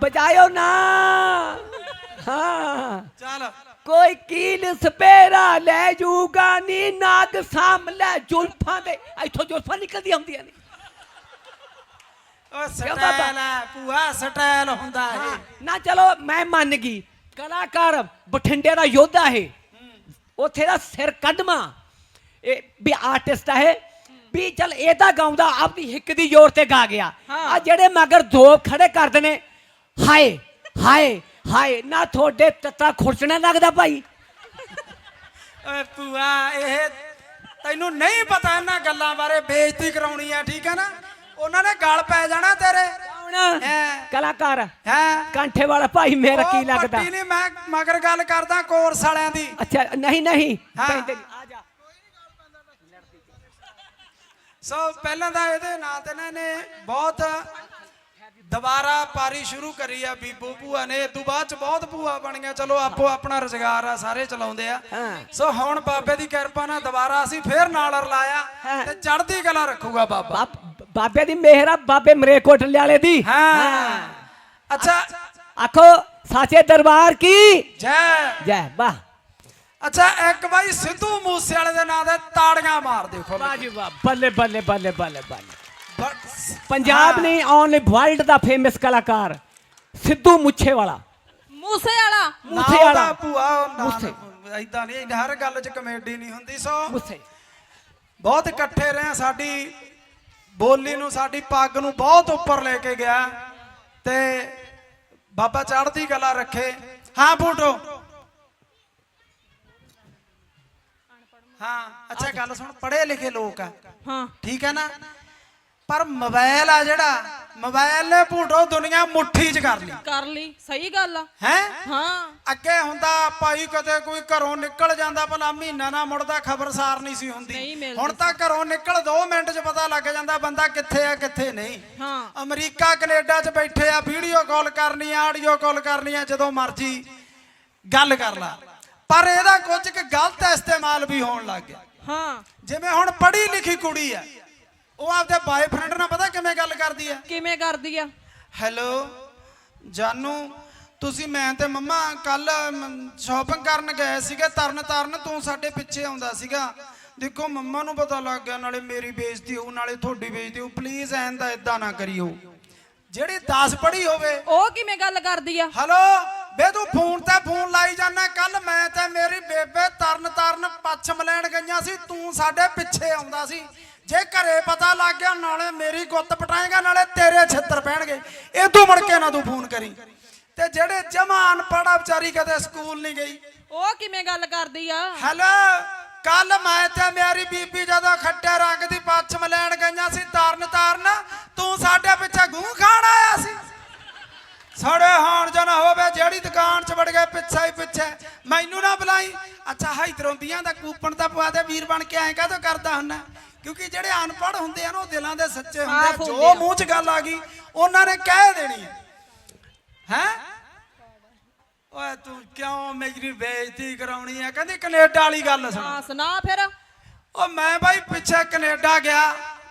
ਬਜਾਇਓ ਨਾ। ਹਾਂ। ਚੱਲ। ਕੋਈ ਕੀਲ ਸਪੇਰਾ ਲੈ ਜੂਗਾ ਨੀ ਨਾਗ ਸਾਮ ਲੈ ਜੁਲਫਾਂ ਦੇ। ਇੱਥੋਂ ਜੁਲਫਾਂ ਨਿਕਲਦੀਆਂ ਹੁੰਦੀਆਂ ਨੇ। ਉਹ? ਸਟਾਈਲ ਹੈ ਭੂਆ ਸਟਾਈਲ ਹੁੰਦਾ ਇਹ ਨਾ ਚਲੋ ਮੈਂ ਮੰਨ ਗਈ। ਕਲਾਕਾਰ ਬਠਿੰਡੇ ਦਾ ਯੋਧਾ ਹੈ ਉੱਥੇ ਦਾ ਸਿਰ ਕਦਮਾ। ਇਹ ਵੀ ਆਰਟਿਸਟ ਹੈ ਵੀ ਚਲ ਇਹ ਤਾਂ ਗਾਉਂਦਾ ਆਪਦੀ ਹਿੱਕ ਦੀ ਜ਼ੋਰ ਤੇ ਗਾ ਗਿਆ। ਹਾਂ। ਆ ਜਿਹੜੇ ਮਗਰ ਦੋ ਖੜੇ ਕਰਦੇ ਨੇ ਹਾਏ ਹਾਏ ਹਾਏ ਨਾ ਤੁਹਾਡੇ ਤੱਤਾ ਖੁਰਚਣਾ ਲੱਗਦਾ ਭਾਈ। ਓਏ ਭੂਆ ਇਹ ਤੈਨੂੰ ਨਹੀਂ ਪਤਾ ਇਹਨਾਂ ਗੱਲਾਂ ਬਾਰੇ ਬੇਇੱਜ਼ਤੀ ਕਰਾਉਣੀ ਆ ਠੀਕ ਹੈ ਨਾ? ਉਹਨਾਂ ਨੇ ਗਲ ਪੈ ਜਾਣਾ ਤੇਰੇ। ਕੌਣ? ਹੈਂ। ਕਲਾਕਾਰ। ਹੈ? ਕਾਂਠੇ ਵਾਲਾ ਭਾਈ ਮੇਰਾ ਕੀ ਲੱਗਦਾ? ਨਹੀਂ ਮੈਂ ਮਗਰ ਗੱਲ ਕਰਦਾ ਕੋਰਸ ਵਾਲਿਆਂ ਦੀ। ਅੱਛਾ ਨਹੀਂ ਨਹੀਂ। ਹਾਂ। ਕਹਿੰਦੇ ਨੀ, ਆ ਜਾ। ਸੋ ਪਹਿਲਾਂ ਤਾਂ ਇਹਦੇ ਨਾਂ ਤੇ ਨਾ ਇਹਨੇ ਬਹੁਤ ਦੁਬਾਰਾ ਪਾਰੀ ਸ਼ੁਰੂ ਕਰੀ ਆ ਬੀਬੂ ਭੂਆ ਨੇ। ਇਦੋਂ ਬਾਅਦ ਚ ਬਹੁਤ ਭੂਆ ਬਣੀਆਂ ਚਲੋ ਆਪੋ ਆਪਣਾ ਰੁਜ਼ਗਾਰ ਆ ਸਾਰੇ ਚਲਾਉਂਦੇ ਆ। ਸੋ ਹੁਣ ਬਾਬੇ ਦੀ ਕਿਰਪਾ ਨਾਲ ਦੁਬਾਰਾ ਅਸੀਂ ਫੇਰ ਨਾਲ ਰਲਾਇਆ। ਤੇ ਚੜ੍ਹਦੀ ਕਲਾ ਰੱਖੂਗਾ ਬਾਬਾ। ਬਾਬ- ਦੀ ਮਿਹਰ ਆ ਬਾਬੇ ਮਰੇ ਕੋਟਲੇ ਵਾਲੇ ਦੀ। ਹਾਂ। ਅੱਛਾ। ਆਖੋ ਸਾਚੇ ਦਰਬਾਰ ਕੀ? ਜੈ। ਜੈ ਵਾਹ। ਅੱਛਾ ਇੱਕ ਬਾਈ ਸਿੱਧੂ ਮੂਸੇ ਵਾਲੇ ਦੇ ਨਾਂ ਤੇ ਤਾੜੀਆਂ ਮਾਰ ਦਿਓ ਖੁੱਲ। ਵਾਹ ਜੀ ਵਾਹ ਬੱਲੇ ਬੱਲੇ ਬੱਲੇ ਬੱਲੇ ਬੱਲੇ। ਪੰਜਾਬ ਹਾਂ। ਨਹੀਂ ਓਨਲੀ ਵਰਲਡ ਦਾ ਫੇਮਸ ਕਲਾਕਾਰ ਸਿੱਧੂ ਮੁੱਛੇ ਵਾਲਾ ਮੂਸੇ ਵਾਲਾ। ਨਾ ਮੂਸੇ ਵਾਲਾ। ਭੂਆ ਨਾ- ਮੂਸੇ। ਏਦਾਂ ਨਹੀਂ ਹਰ ਗੱਲ 'ਚ ਕਮੇਡੀ ਨਹੀਂ ਹੁੰਦੀ ਸੋ ਮੁੱਛੇ ਬਹੁਤ ਇਕੱਠੇ ਰਹੇ ਸਾਡੀ ਬੋਲੀ ਨੂੰ ਸਾਡੀ ਪੱਗ ਨੂੰ ਬਹੁਤ ਉੱਪਰ ਲੈ ਕੇ ਗਿਆ ਤੇ ਬਾਬਾ ਚੜ੍ਹਦੀ ਕਲਾ ਰੱਖੇ। ਹਾਂ ਬੂਟੋ ਹਾਂ ਅੱਛਾ ਗੱਲ ਸੁਣ ਪੜ੍ਹੇ ਲਿਖੇ ਲੋਕ ਆ। ਹਾਂ। ਠੀਕ ਹੈ ਨਾ? ਪਰ ਮੋਬਾਈਲ ਆ ਜਿਹੜਾ ਮੋਬਾਈਲ ਨੇ ਭੂਟੋ ਦੁਨੀਆ ਮੁੱਠੀ 'ਚ ਕਰ ਲਈ। ਕਰ ਲਈ ਸਹੀ ਗੱਲ ਆ। ਹੈ? ਹਾਂ। ਅੱਗੇ ਹੁੰਦਾ ਭਾਈ ਕਦੇ ਕੋਈ ਘਰੋਂ ਨਿਕਲ ਜਾਂਦਾ ਭਲਾ ਮਹੀਨਾ ਨਾ ਮੁੜਦਾ ਖਬਰਸਾਰ ਨਹੀਂ ਸੀ ਨਹੀਂ ਹੁੰਦੀ ਮਿਲਦੀ ਹੁਣ ਤਾਂ ਘਰੋਂ ਨਿਕਲ 2 ਮਿੰਟ 'ਚ ਪਤਾ ਲੱਗ ਜਾਂਦਾ ਬੰਦਾ ਕਿੱਥੇ ਆ ਕਿੱਥੇ ਨਹੀਂ। ਹਾਂ। ਅਮਰੀਕਾ ਕੈਨੇਡਾ 'ਚ ਬੈਠੇ ਆ ਵੀਡੀਓ ਕਾਲ ਕਰਨੀ ਆ ਆਡੀਓ ਕਾਲ ਕਰਨੀ ਆ ਜਦੋਂ ਮਰਜ਼ੀ ਗੱਲ ਕਰ ਲਾ। ਪਰ ਇਹਦਾ ਕੁਝ ਕੁ ਗਲਤ ਇਸਤੇਮਾਲ ਵੀ ਹੋਣ ਲੱਗ ਗਿਆ। ਹਾਂ। ਜਿਵੇਂ ਹੁਣ ਪੜ੍ਹੀ ਲਿਖੀ ਕੁੜੀ ਆ ਉਹ ਆਪਦੇ ਬਾਏਫ੍ਰੈਂਡ ਨਾਲ ਪਤਾ ਕਿਵੇਂ ਗੱਲ ਕਰਦੀ ਆ? ਕਿਵੇਂ ਕਰਦੀ ਆ? ਹੈਲੋ ਜਾਨੂ ਤੁਸੀਂ ਮੈਂ ਤੇ ਮੰਮਾ ਕੱਲ ਸ਼ਾਪਿੰਗ ਕਰਨ ਗਏ ਸੀਗੇ ਤਰਨ ਤਾਰਨ ਤੂੰ ਸਾਡੇ ਪਿੱਛੇ ਆਉਂਦਾ ਸੀਗਾ। ਦੇਖੋ ਮੰਮਾ ਨੂੰ ਪਤਾ ਲੱਗ ਗਿਆ ਨਾਲੇ ਮੇਰੀ ਬੇਇੱਜ਼ਤੀ ਹੋਊ ਨਾਲੇ ਤੁਹਾਡੀ ਬੇਇੱਜ਼ਤੀ ਹੋਊ। ਪਲੀਜ਼ ਐਂ ਦਾ ਇਦਾਂ ਨਾ ਕਰਿਓ। ਜਿਹੜੀ 10 ਪੜ੍ਹੀ ਹੋਵੇ। ਉਹ ਕਿਵੇਂ ਗੱਲ ਕਰਦੀ ਆ? ਹੈਲੋ ਬੇ ਤੂੰ ਫੋਨ ਤੇ ਫੋਨ ਲਾਈ ਜਾਂਦਾ ਕੱਲ ਮੈਂ ਤੇ ਮੇਰੀ ਬੇਬੇ ਤਰਨ ਤਾਰਨ ਪੱਛਮ ਲੈਣ ਗਈਆਂ ਸੀ ਤੂੰ ਸਾਡੇ ਪਿੱਛੇ ਆਉਂਦਾ ਸੀ। ਜੇ ਘਰੇ ਪਤਾ ਲੱਗ ਗਿਆ ਨਾਲੇ ਮੇਰੀ ਗੁੱਤ ਪਟਾਏਗਾ ਨਾਲੇ ਤੇਰੇ ਛਿੱਤਰ ਪੈਣਗੇ। ਇਹ ਤੂੰ ਮੁੜ ਕੇ ਨਾ ਤੂੰ ਫੋਨ ਕਰੀ। ਤੇ ਜਿਹੜੇ ਜਮਾਨ ਪੜਾ ਵਿਚਾਰੀ ਕਦੇ ਸਕੂਲ ਨਹੀਂ ਗਈ। ਉਹ ਕਿਵੇਂ ਗੱਲ ਕਰਦੀ ਆ? ਹੈਲੋ ਕੱਲ ਮੈਂ ਤੇ ਮੇਰੀ ਬੀਬੀ ਜਦੋਂ ਖੱਟੇ ਰੰਗ ਦੀ ਪੱਛਮ ਲੈਣ ਗਈਆਂ ਸੀ ਤਰਨ ਤਾਰਨ ਤੂੰ ਸਾਡੇ ਪਿੱਛੇ ਗੂੰ ਖਾਣ ਆਇਆ ਸੀ। ਸੜੇ ਹਾਣ ਜਨ ਹੋਵੇ ਜਿਹੜੀ ਦੁਕਾਨ 'ਚ ਵੜ ਗਏ ਪਿੱਛੇ ਹੀ ਪਿੱਛੇ। ਮੈਨੂੰ ਨਾ ਬੁਲਾਈ। ਅੱਛਾ ਹਾਈਦਰੋਂਦੀਆਂ ਦਾ ਕੂਪਨ ਤਾਂ ਪਵਾ ਦੇ ਵੀਰ ਬਣ ਕੇ ਐਂ ਕਾਹਤੋਂ ਕਰਦਾ ਹੁੰਨਾ ਕਿਉਂਕਿ ਜਿਹੜੇ ਅਨਪੜ੍ਹ ਹੁੰਦੇ ਆ ਨਾ ਉਹ ਦਿਲਾਂ ਦੇ ਸੱਚੇ ਹੁੰਦੇ ਆ। ਜੋ ਆ। ਮੂੰਹ 'ਚ ਗੱਲ ਆ ਗਈ ਉਹਨਾਂ ਨੇ ਕਹਿ ਦੇਣੀ ਹੈ ਹੈ? ਓਏ ਤੂੰ ਕਿਉਂ ਮੇਰੀ ਬੇਇੱਜ਼ਤੀ ਕਰਾਉਣੀ ਹੈ ਕਹਿੰਦੀ ਕੈਨੇਡਾ ਵਾਲੀ ਗੱਲ ਸੁਣ। ਹਾਂ ਸੁਣਾ ਫਿਰ। ਉਹ ਮੈਂ ਬਾਈ ਪਿੱਛੇ ਕੈਨੇਡਾ ਗਿਆ।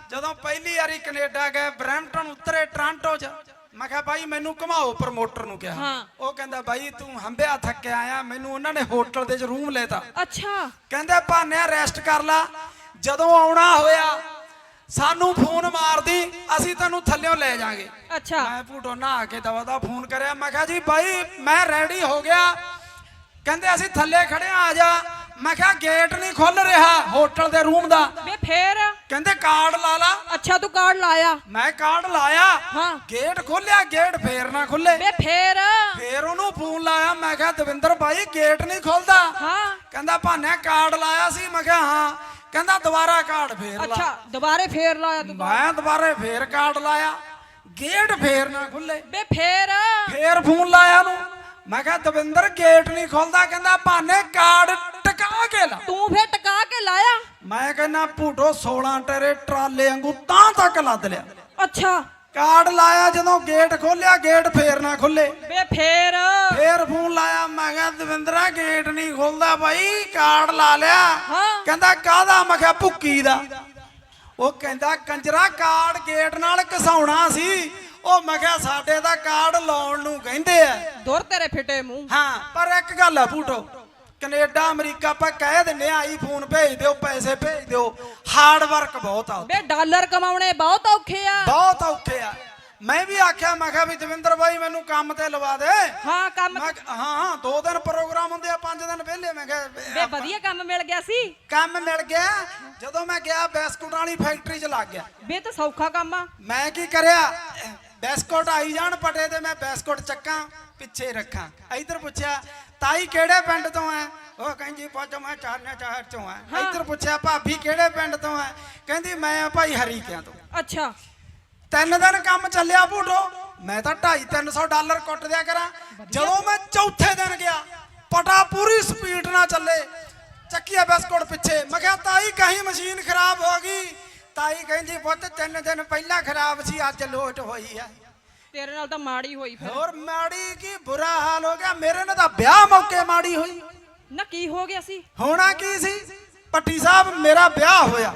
ਜਦੋਂ ਪਹਿਲੀ ਵਾਰੀ ਕੈਨੇਡਾ ਗਏ ਬਰੈਂਪਟਨ ਉਤਰੇ ਟ੍ਰਾਂਟੋ 'ਚ। ਮੈਂ ਕਿਹਾ ਬਾਈ ਮੈਨੂੰ ਘੁਮਾਓ ਪ੍ਰਮੋਟਰ ਨੂੰ ਕਿਹਾ। ਹਾਂ। ਉਹ ਕਹਿੰਦਾ ਬਾਈ ਤੂੰ ਹੰਬਿਆ ਥੱਕਿਆ ਆਇਆ ਮੈਨੂੰ ਉਹਨਾਂ ਨੇ ਹੋਟਲ ਦੇ 'ਚ ਰੂਮ ਲੈਤਾ। ਅੱਛਾ। ਕਹਿੰਦੇ ਭਾਨਿਆ ਰੈਸਟ ਕਰ ਲਾ। ਜਦੋਂ ਆਉਣਾ ਹੋਇਆ ਸਾਨੂੰ ਫੋਨ ਮਾਰਦੀ ਅਸੀਂ ਤੈਨੂੰ ਥੱਲਿਓਂ ਲੈ ਜਾਾਂਗੇ। ਅੱਛਾ। ਮੈਂ ਭੂਟੋ ਨਹਾ ਕੇ ਦਵਾ ਦਾ ਫੋਨ ਕਰਿਆ ਮੈਂ ਕਿਹਾ ਜੀ ਬਾਈ ਮੈਂ ਰੈਡੀ ਹੋ ਗਿਆ। ਕਹਿੰਦੇ ਅਸੀਂ ਥੱਲੇ ਖੜੇ ਆ ਜਾ। ਮੈਂ ਕਿਹਾ ਗੇਟ ਨਹੀਂ ਖੁੱਲ ਰਿਹਾ ਹੋਟਲ ਦੇ ਰੂਮ ਦਾ। ਵੇ ਫੇਰ? ਕਹਿੰਦੇ ਕਾਰਡ ਲਾ ਲਾ। ਅੱਛਾ ਤੂੰ ਕਾਰਡ ਲਾਇਆ। ਮੈਂ ਕਾਰਡ ਲਾਇਆ। ਹਾਂ। ਗੇਟ ਖੋਲਿਆ ਗੇਟ ਫੇਰ ਨਾ ਖੁੱਲੇ। ਵੇ ਫੇਰ? ਫੇਰ ਉਹਨੂੰ ਫੋਨ ਲਾਇਆ ਮੈਂ ਕਿਹਾ ਦਵਿੰਦਰ ਬਾਈ ਗੇਟ ਨਹੀਂ ਖੁੱਲਦਾ। ਹਾਂ। ਕਹਿੰਦਾ ਭਾਨੇ ਕਾਰਡ ਲਾਇਆ ਸੀ ਮੈਂ ਕਿਹਾ ਹਾਂ। ਕਹਿੰਦਾ ਦੁਬਾਰਾ ਕਾਰਡ ਫੇਰ ਲਾ। ਅੱਛਾ ਦੁਬਾਰੇ ਫੇਰ ਲਾਇਆ ਤੂੰ ਮੈਂ ਦੁਬਾਰੇ ਫੇਰ ਕਾਰਡ ਲਾਇਆ। ਗੇਟ ਫੇਰ ਨਾ ਖੁੱਲੇ। ਵੇ ਫੇਰ? ਫੇਰ ਫੋਨ ਲਾਇਆ ਨੂੰ ਮੈਂ ਕਿਹਾ ਦਵਿੰਦਰ ਗੇਟ ਨਹੀਂ ਖੁੱਲਦਾ। ਕਹਿੰਦਾ ਭਾਨੇ ਕਾਰਡ ਟਕਾ ਕੇ ਲਾ। ਤੂੰ ਫੇਰ ਟਕਾ ਕੇ ਲਾਇਆ? ਮੈਂ ਕਹਿੰਦਾ ਭੂਟੋ 16 ਟਰੇ ਟਰਾਲੇ ਵਾਂਗੂ ਤਾਂ ਤੱਕ ਲੱਦ ਲਿਆ। ਅੱਛਾ। ਕਾਰਡ ਲਾਇਆ ਜਦੋਂ ਗੇਟ ਖੋਲਿਆ ਗੇਟ ਫੇਰ ਨਾ ਖੁੱਲੇ। ਵੇ ਫੇਰ। ਫੇਰ ਫੋਨ ਲਾਇਆ ਮੈਂ ਕਿਹਾ ਦਵਿੰਦਰਾ ਗੇਟ ਨਹੀਂ ਖੁੱਲਦਾ ਬਾਈ ਕਾਰਡ ਲਾ ਲਿਆ। ਹਾਂ। ਕਹਿੰਦਾ ਕਾਹਦਾ? ਮੈਂ ਕਿਹਾ ਭੁੱਕੀ ਦਾ। ਉਹ ਕਹਿੰਦਾ ਕੰਜਰਾ ਕਾਰਡ ਗੇਟ ਨਾਲ ਘਸਾਉਣਾ ਸੀ। ਉਹ ਮੈਂ ਕਿਹਾ ਸਾਡੇ ਦਾ ਕਾਰਡ ਲਾਉਣ ਨੂੰ ਕਹਿੰਦੇ ਆ। ਦੁਰ ਤੇਰੇ ਫਿੱਟੇ ਮੂੰਹ। ਹਾਂ ਪਰ ਇੱਕ ਗੱਲ ਆ ਭੂਟੋ ਕੈਨੇਡਾ ਅਮਰੀਕਾ ਆਪਾਂ ਕਹਿ ਦਿੰਨੇ ਆ ਆਈਫੋਨ ਭੇਜ ਦਿਓ ਪੈਸੇ ਭੇਜ ਦਿਓ। ਹਾਰਡ ਵਰਕ ਬਹੁਤ ਆ ਵੇ ਡਾਲਰ ਕਮਾਉਣੇ ਬਹੁਤ ਔਖੇ ਆ। ਬਹੁਤ ਔਖੇ ਆ। ਮੈਂ ਵੀ ਆਖਿਆ ਮੈਂ ਕਿਹਾ ਵੀ ਦਵਿੰਦਰ ਬਾਈ ਮੈਨੂੰ ਕੰਮ ਤੇ ਲਵਾ ਦੇ। ਹਾਂ ਕੰਮ ਮੈਂ ਕਿਹਾ, ਹਾਂ ਦੋ ਦਿਨ ਪ੍ਰੋਗਰਾਮ ਹੁੰਦੇ ਆ ਪੰਜ ਦਿਨ ਵਿਹਲੇ। ਮੈਂ ਕਿਹਾ ਵੇ ਵਧੀਆ ਕੰਮ ਮਿਲ ਗਿਆ ਸੀ। ਕੰਮ ਮਿਲ ਗਿਆ। ਜਦੋਂ ਮੈਂ ਗਿਆ ਬਿਸਕੁਟ ਵਾਲੀ ਫੈਕਟਰੀ 'ਚ ਲੱਗ ਗਿਆ। ਵੇ ਤਾਂ ਸੌਖਾ ਕੰਮ ਆ। ਮੈਂ ਕੀ ਕਰਿਆ? ਬਿਸਕੁਟ ਆਈ ਜਾਣ ਪਟੇ ਤੇ ਮੈਂ ਬਿਸਕੁਟ ਚੱਕਾਂ ਪਿੱਛੇ ਰੱਖਾਂ। ਇੱਧਰ ਪੁੱਛਿਆ ਤਾਈ ਕਿਹੜੇ ਪਿੰਡ ਤੋਂ ਆ ਉਹ ਕਹਿੰਦੀ ਪੁੱਛ ਮੈਂ ਚਾਰਨਾ ਚਾਹਰ ਤੋਂ ਆ ਹਾਂ। ਇੱਧਰ ਪੁੱਛਿਆ ਭਾਬੀ ਕਿਹੜੇ ਪਿੰਡ ਤੋਂ ਆ ਕਹਿੰਦੀ ਮੈਂ ਆ ਭਾਈ ਹਰੀਕਿਆਂ ਤੋਂ। ਅੱਛਾ। ਤਿੰਨ ਦਿਨ ਕੰਮ ਚੱਲਿਆ ਭੂਟੋ ਮੈਂ ਤਾਂ 2.5 300 ਡਾਲਰ ਕੁੱਟ ਦਿਆ ਕਰਾਂ। ਜਦੋਂ ਮੈਂ ਚੌਥੇ ਦਿਨ ਗਿਆ ਪਟਾ ਪੂਰੀ ਸਪੀਡ ਨਾਲ ਚੱਲੇ। ਚੱਕੀਆ ਬਿਸਕੁਟ ਪਿੱਛੇ। ਮੈਂ ਕਿਹਾ ਤਾਈ ਕਹੀਂ ਮਸ਼ੀਨ ਖਰਾਬ ਹੋ ਗਈ? ਤਾਈ ਕਹਿੰਦੀ ਪੁੱਤ ਤਿੰਨ ਦਿਨ ਪਹਿਲਾਂ ਖਰਾਬ ਸੀ ਅੱਜ ਲੋਟ ਹੋਈ ਆ। ਤੇਰੇ ਨਾਲ ਤਾਂ ਮਾੜੀ ਹੋਈ ਫਿਰ। ਹੋਰ ਮਾੜੀ ਕੀ ਬੁਰਾ ਹਾਲ ਹੋ ਗਿਆ। ਮੇਰੇ ਨਾਲ ਤਾਂ ਵਿਆਹ ਮੌਕੇ ਮਾੜੀ ਹੋਈ। ਨਾ ਕੀ ਹੋ ਗਿਆ ਸੀ? ਹੋਣਾ ਕੀ ਸੀ? ਪੱਟੀ ਸਾਹਿਬ ਮੇਰਾ ਵਿਆਹ ਹੋਇਆ।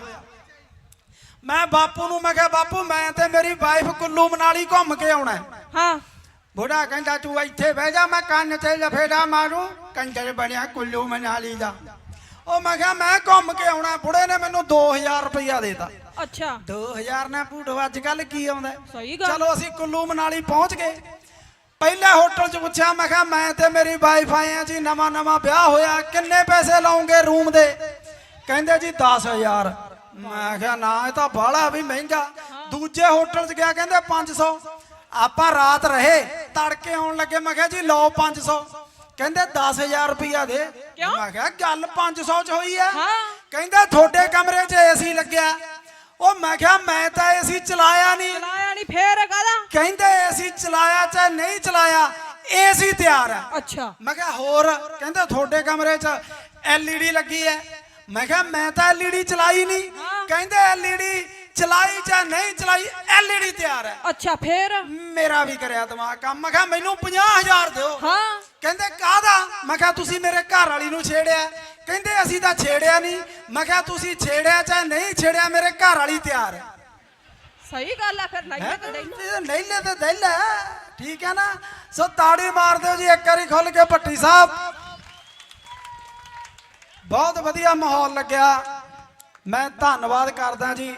ਮੈਂ ਬਾਪੂ ਨੂੰ ਮੈਂ ਕਿਹਾ ਬਾਪੂ ਮੈਂ ਤੇ ਮੇਰੀ ਵਾਈਫ ਕੁੱਲੂ ਮਨਾਲੀ ਘੁੰਮ ਕੇ ਆਉਣਾ ਹੈ। ਬੁੜਾ ਕਹਿੰਦਾ ਤੂੰ ਇੱਥੇ ਬਹਿ ਜਾ ਮੈਂ ਕੰਨ ਤੇ ਲਫੇੜਾ ਮਾਰੂ ਕੰਜਰ ਬਣਿਆ ਕੁੱਲੂ ਮਨਾਲੀ ਦਾ। ਉਹ ਮੈਂ ਕਿਹਾ ਮੈਂ ਘੁੰਮ ਕੇ ਆਉਣਾ ਬੁੜੇ ਨੇ ਮੈਨੂੰ 2000 ਰੁਪਇਆ ਦੇਤਾ। ਅੱਛਾ। 2000 ਨਾਲ ਭੂਟੋ ਅੱਜ ਕੱਲ ਕੀ ਆਉਂਦਾ? ਸਹੀ ਗੱਲ। ਚਲੋ ਅਸੀਂ ਕੁੱਲੂ ਮਨਾਲੀ ਪਹੁੰਚ ਗਏ। ਪਹਿਲੇ ਹੋਟਲ 'ਚ ਪੁੱਛਿਆ ਮੈਂ ਕਿਹਾ ਮੈਂ ਤੇ ਮੇਰੀ ਵਾਈਫ ਆਏ ਆ ਜੀ ਨਵਾਂ ਨਵਾਂ ਵਿਆਹ ਹੋਇਆ ਕਿੰਨੇ ਪੈਸੇ ਲਾਉਂਗੇ ਰੂਮ ਦੇ? ਕਹਿੰਦੇ ਜੀ 10000 ਮੈਂ ਕਿਹਾ ਨਾ ਇਹ ਤਾਂ ਬਾਹਲਾ ਵੀ ਮਹਿੰਗਾ। ਦੂਜੇ ਹੋਟਲ 'ਚ ਗਿਆ ਕਹਿੰਦੇ 500 ਆਪਾਂ ਰਾਤ ਰਹੇ ਤੜਕੇ ਆਉਣ ਲੱਗੇ ਮੈਂ ਕਿਹਾ ਜੀ ਲਓ 500 ਕਹਿੰਦੇ 10000 ਰੁਪਇਆ ਦੇ? ਮੈਂ ਕਿਹਾ ਗੱਲ 500 'ਚ ਹੋਈ ਆ ਹਾਂ। ਕਹਿੰਦਾ ਤੁਹਾਡੇ ਕਮਰੇ 'ਚ ਏਸੀ ਲੱਗਿਆ। ਉਹ ਮੈਂ ਕਿਹਾ ਮੈਂ ਤਾਂ ਏਸੀ ਚਲਾਇਆ ਨਹੀਂ। ਚਲਾਇਆ ਨਹੀਂ ਫੇਰ ਕਾਹਦਾ? ਕਹਿੰਦੇ ਏਸੀ ਚਲਾਇਆ ਚਾਹੇ ਨਹੀਂ ਚਲਾਇਆ ਏਸੀ ਤਿਆਰ ਹੈ। ਅੱਛਾ। ਮੈਂ ਕਿਹਾ ਹੋਰ ਕਹਿੰਦੇ ਤੁਹਾਡੇ ਕਮਰੇ 'ਚ ਐਲਈਡੀ ਲੱਗੀ ਹੈ। ਮੈਂ ਕਿਹਾ ਮੈਂ ਤਾਂ ਐਲਈਡੀ ਚਲਾਈ ਨਹੀਂ। ਕਹਿੰਦੇ ਐਲਈਡੀ ਚਲਾਈ ਚਾਹੇ ਨਹੀਂ ਚਲਾਈ ਐਲਈਡੀ ਤਿਆਰ ਹੈ। ਅੱਛਾ ਫੇਰ? ਮੇਰਾ ਵੀ ਕਰਿਆ ਦਿਮਾਗ ਕੰਮ। ਮੈਂ ਕਿਹਾ ਮੈਨੂੰ 50000 ਦਿਓ। ਹਾਂ। ਕਹਿੰਦੇ ਕਾਹਦਾ? ਮੈਂ ਕਿਹਾ ਤੁਸੀਂ ਮੇਰੇ ਘਰ ਵਾਲੀ ਨੂੰ ਛੇੜਿਆ। ਕਹਿੰਦੇ ਅਸੀਂ ਤਾਂ ਛੇੜਿਆ ਨਹੀਂ। ਮੈਂ ਕਿਹਾ ਤੁਸੀਂ ਛੇੜਿਆ ਚਾਹੇ ਨਹੀਂ ਛੇੜਿਆ ਮੇਰੇ ਘਰ ਵਾਲੀ ਤਿਆਰ ਹੈ। ਸਹੀ ਗੱਲ ਆ ਫਿਰ ਲਾਈਏ? ਤੇ ਨਹੀਂ ਇਹ ਨਹੀਂਲੇ ਤੇ ਦਿਲ ਠੀਕ ਹੈ ਨਾ? ਸੋ ਤਾੜੀ ਮਾਰ ਦਿਓ ਜੀ ਇੱਕ ਵਾਰੀ ਖੁੱਲ ਕੇ ਭੱਟੀ ਸਾਹਿਬ। ਬਹੁਤ ਵਧੀਆ ਮਾਹੌਲ ਲੱਗਿਆ। ਮੈਂ ਧੰਨਵਾਦ ਕਰਦਾ ਜੀ।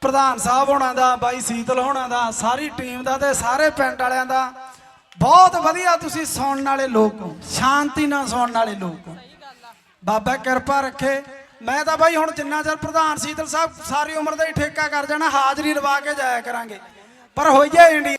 ਪ੍ਰਧਾਨ ਸਾਹਿਬ ਹੋਣਾ ਦਾ, ਬਾਈ ਸੀਤਲ ਹੋਣਾ ਦਾ, ਸਾਰੀ ਟੀਮ ਦਾ ਤੇ ਸਾਰੇ ਪਿੰਡ ਵਾਲਿਆਂ ਦਾ। ਬਹੁਤ ਵਧੀਆ ਤੁਸੀਂ ਸੁਣਨ ਵਾਲੇ ਲੋਕ ਹੋ। ਸ਼ਾਂਤੀ ਨਾਲ ਸੁਣਨ ਵਾਲੇ ਲੋਕ ਹੋ। ਬਾਬਾ ਕਿਰਪਾ ਰੱਖੇ। ਮੈਂ ਤਾਂ ਬਾਈ ਹੁਣ ਜਿੰਨਾ ਚਿਰ ਪ੍ਰਧਾਨ ਸੀਤਲ ਸਾਹਿਬ ਸਾਰੀ ਉਮਰ ਦਾ ਹੀ ਠੇਕਾ ਕਰ ਜਾਣਾ, ਹਾਜ਼ਰੀ ਲਵਾ ਕੇ ਜਾਇਆ ਕਰਾਂਗੇ। ਪਰ ਹੋਈਏ ਇੰਡੀਆ